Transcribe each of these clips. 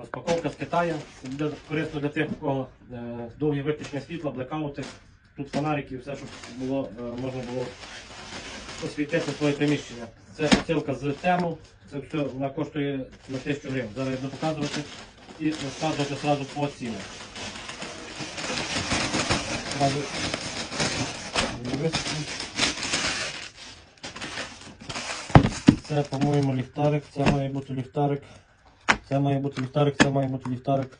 Розпаковка з Китаю. Буде корисно для тих, у кого е, довгі виключення світла, блекаути. Тут фонарики, і все, щоб було, е, можна було освітити своє приміщення. Це посилка з тему. Це все вона коштує на 1000 гривень. Зараз я буду показувати і розказувати одразу по ціну. Це, по-моєму, ліхтарик, це має бути ліхтарик. Це має бути ліхтарик, це має бути ліхтарик.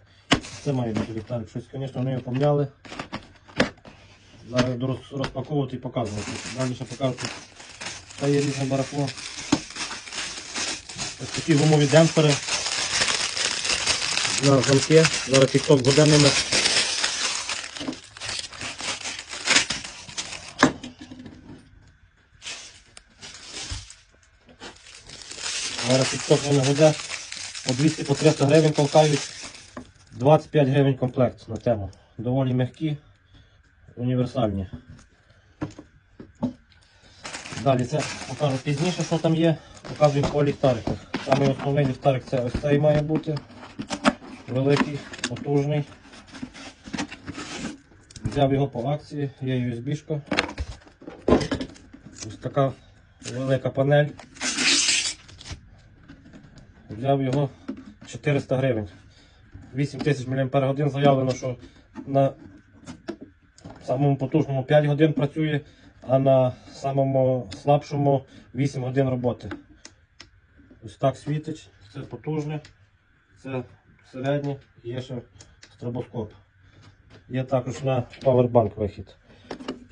Це має бути ліхтарик. Щось, звісно, вони помняли. Зараз буду розпаковувати і показувати. Далі ще покажу. Це є різне барахло. Ось такі гумові демпфери. На замки. Зараз тік-ток буде. Зараз тік-ток не буде. По 200 по 300 гривень толкають. 25 гривень комплект на тему. Доволі м'які, універсальні. Далі це покажу пізніше, що там є. Показую по ліхтариках. Самий основний ліхтарик це ось цей має бути. Великий, потужний. Взяв його по акції, є USB-шка. Ось така велика панель. Взяв його 400 гривень. 8000 мАч заявлено, що на самому потужному 5 годин працює, а на самому слабшому 8 годин роботи. Ось так світить, це потужне, це середнє є ще стробоскоп. Є також на Powerbank вихід.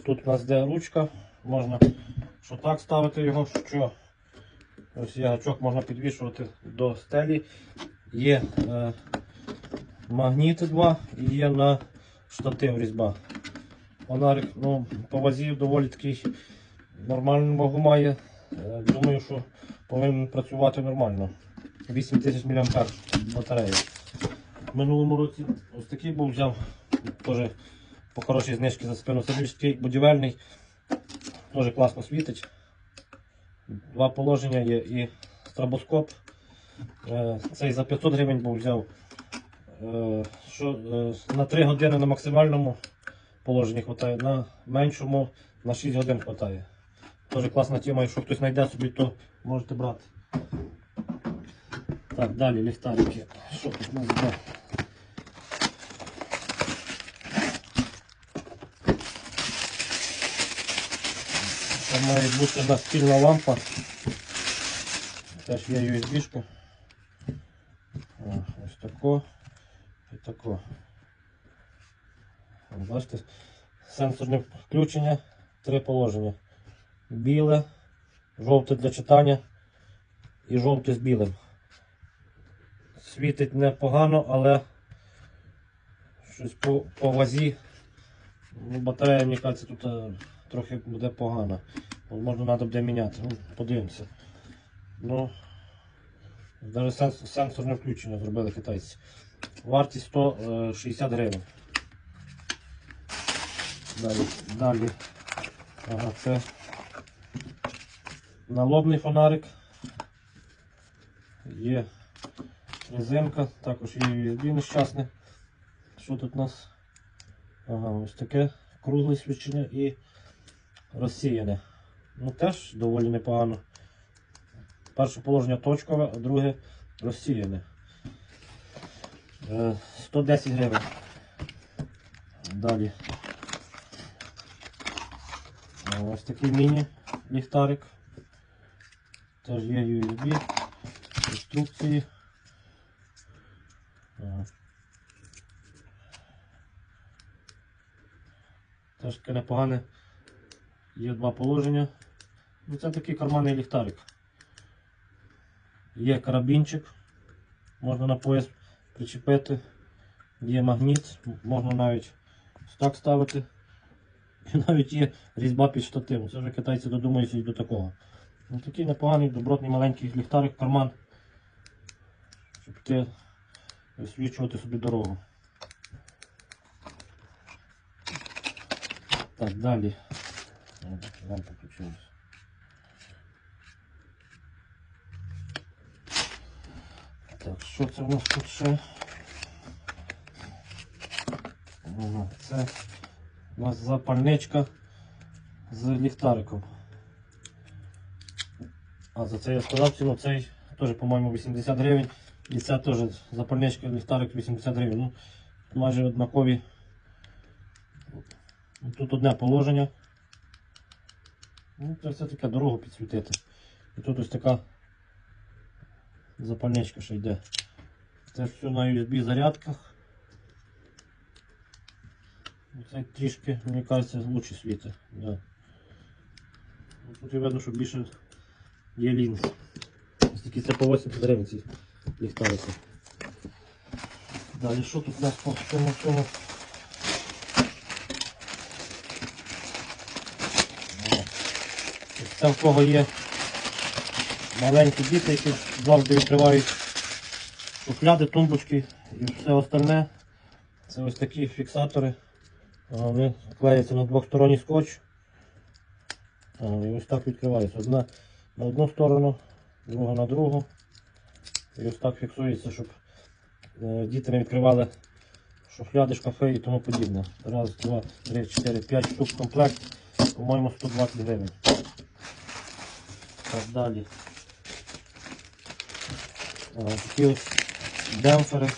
Тут у нас де ручка, можна що так ставити його, що ось є гачок можна підвішувати до стелі. Є е, магніти два і є на штатив різьба. Фонарик ну, по вазі доволі такий нормальну вагу має. Е, Думаю, що повинен працювати нормально. 8000 мАh батарея. В минулому році ось такий був взяв теж по хорошій знижці за спину. Це більш такий будівельний, теж класно світить. Два положення є і стробоскоп. Е, Цей за 500 гривень був взяв. Е, Що, е, на 3 години на максимальному положенні вистачає, на меншому на 6 годин вистачає. Теж класна тема, якщо хтось знайде собі, то можете брати. Так, далі ліхтарики. Що тут у? Це має бути настільна лампа. Теж є USB-шка. Ось тако і тако. Бачите, сенсорне включення, три положення. Біле, жовте для читання і жовте з білим. Світить непогано, але щось по, по вазі. Ну, батарея, мені кажеться, тут е, трохи буде погана. Можна треба буде міняти. Ну, подивимося. Ну, навіть сенс, сенсорне включення зробили китайці. Вартість 160 гривень. Далі, далі. Ага, це налобний фонарик. Є резинка, також є USB нещасне. Що тут у нас? Ага, ось таке кругле свічення і розсіяне. Ну теж доволі непогано. Перше положення точкове, а друге розсіяне. Е, 110 гривень. Далі. Е, Ось такий міні-ліхтарик. Теж є USB, інструкції. Ага. Теж таке непогане. Є два положення. Ну, це такий карманний ліхтарик. Є карабінчик, можна на пояс причепити. Є магніт, можна навіть так ставити. І навіть є різьба під штативом. Це вже китайці додумаються до такого. Ну, такий непоганий, добротний маленький ліхтарик, карман, щоб ти освічувати собі дорогу. Так, далі. Лампа включилась. Так, Що це у нас тут ще? Це у нас запальничка з ліхтариком. А за це я сказав ціну, цей теж, по-моєму, 80 гривень. І ця теж запальничка ліхтарик 80 гривень. Ну, майже однакові. Тут одне положення. Ну, це все таке дорогу підсвітити. І тут ось така запальничка ще йде. Це все на USB зарядках. Це трішки, мені кажеться, лучше світить. Да. Ну, Тут я видно, що більше є лінз. Ось такі це по 80 гривень ці ліхтарики. Далі що тут у нас по цьому цьому? Це в кого є маленькі діти, які завжди відкривають шухляди, тумбочки і все остальне. Це ось такі фіксатори. Вони клеяться на двохсторонній скотч. І ось так відкривається. Одна на одну сторону, друга на другу. І ось так фіксується, щоб е, діти не відкривали шухляди, шкафи і тому подібне. Раз, два, три, чотири, п'ять штук комплект. По-моєму, 120 гривень. Далі. А, такі ось демпфери.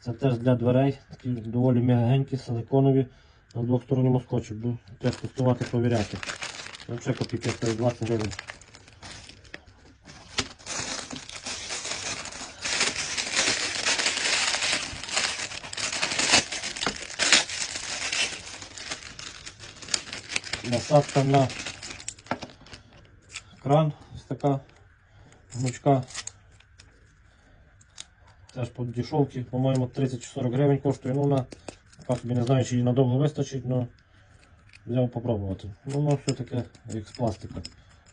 Це теж для дверей, такі доволі м'ягенькі, силиконові на двохсторонньому скотчі. Буду теж тестувати, провіряти. Взагалі копійки 120 гривень. Насадка на кран, ось така гнучка. Теж по дешевці, по-моєму, 30-40 гривень коштує. Ну, вона, така собі не знаю, чи її надовго вистачить, але взяв попробувати. Ну, воно все таке, як з пластика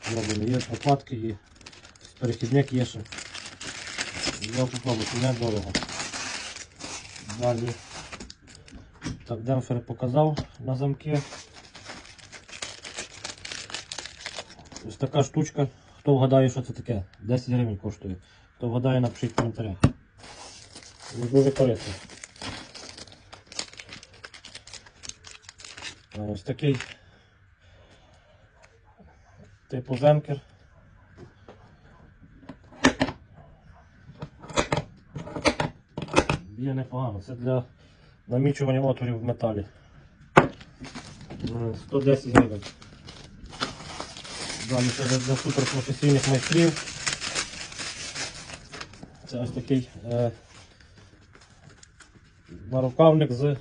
зроблено. Є прокладки, є перехідник є ще. Взяв попробувати, не дорого. Далі. Так, демпфер показав на замки. Така штучка. Хто вгадає, що це таке? 10 гривень коштує. Хто вгадає, напишіть в коментарях. Дуже корисно. Ось такий типу земкер. Б'є непогано. Це для намічування отворів в металі. Е, 110 гривень. Далі це для суперпрофесійних майстрів. Це ось такий е, нарукавник з,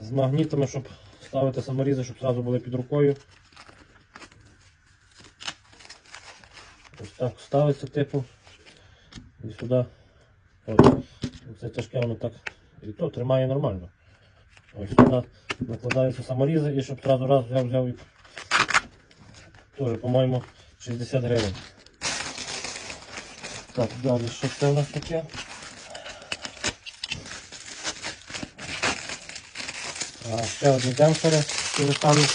з магнітами, щоб ставити саморізи, щоб одразу були під рукою. Ось так ставиться типу. І сюди. Ось. Це тяжке воно так. І то тримає нормально. Ось сюди накладаються саморізи і щоб одразу раз взяв, взяв і теж, по-моєму, 60 гривень. Так, далі, що це у нас таке? А, ще одні демпфери, які самі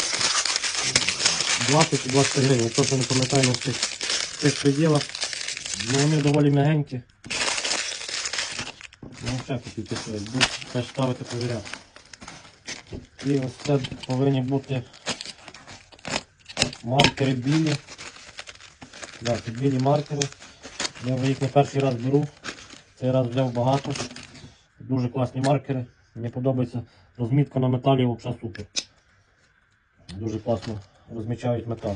20 чи 20 гривень, я точно не пам'ятаю на цих, цих приділах. Ну, вони доволі м'ягенькі. Ну, ще купити буду теж ставити перевіряти. І ось це повинні бути маркери білі. Да, це білі маркери. Я їх не перший раз беру. Цей раз взяв багато. Дуже класні маркери. Мені подобається розмітка на металі взагалі супер. Дуже класно розмічають метал.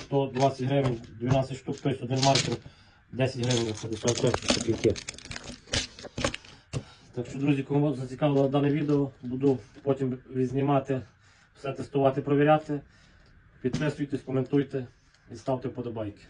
120 гривень, 12 штук, тобто один маркер, 10 гривень виходить, 46 копійки. Так що, друзі, кому зацікавило дане відео, буду потім відзнімати, все тестувати, провіряти. Підписуйтесь, коментуйте і ставте вподобайки.